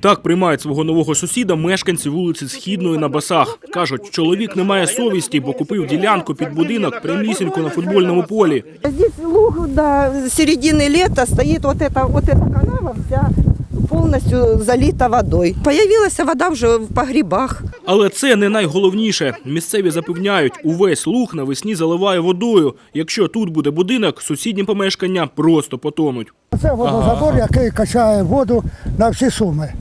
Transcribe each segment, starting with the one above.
Так приймають свого нового сусіда мешканці вулиці Східної на Басах. Кажуть, чоловік не має совісті, бо купив ділянку під будинок прямісінько на футбольному полі. Здесь луг до середины лета стоит вот эта, вот эта канава вся полностью залита водой. Появилась вода уже в погребах. Але це не найголовніше. Місцеві запевняють, увесь луг навесні заливає водою. Якщо тут буде будинок, сусідні помешкання просто потонуть. Це водозабор, який качає воду на всі суми.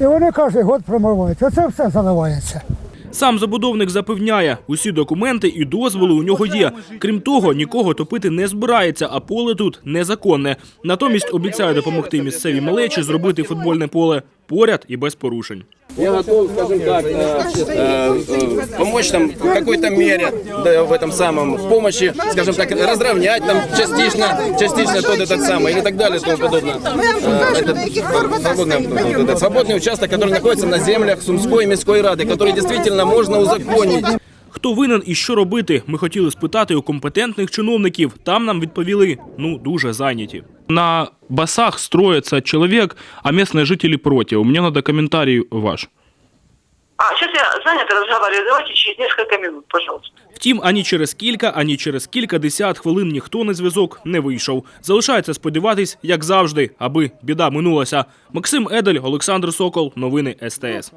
І вони кожен год промивають. Оце все заливається. Сам забудовник запевняє, усі документи і дозволи у нього є. Крім того, нікого топити не збирається, а поле тут незаконне. Натомість обіцяє допомогти місцевій малечі зробити футбольне поле поряд і без порушень. Я готов, скажем так, э, э, э, помочь там в какой-то мере да, в этом самом, в помощи, скажем так, разровнять там частично, частично тот этот самый или так далее и тому подобное. Э, этот, свободный, вот этот свободный участок, который находится на землях Сумской міської ради, который действительно можно узаконить. Хто винен і що робити? Ми хотіли спитати у компетентних чиновників. Там нам відповіли, ну дуже зайняті. На басах строится человек, а местные жители против. Мне надо комментарий ваш. А, сейчас я занята, разговариваю. Давайте через несколько минут, пожалуйста. Втім, ані через кілька, ані через кілька десят хвилин ніхто на зв'язок не вийшов. Залишається сподіватись, як завжди, аби біда минулася. Максим Едель, Олександр Сокол, новини СТС.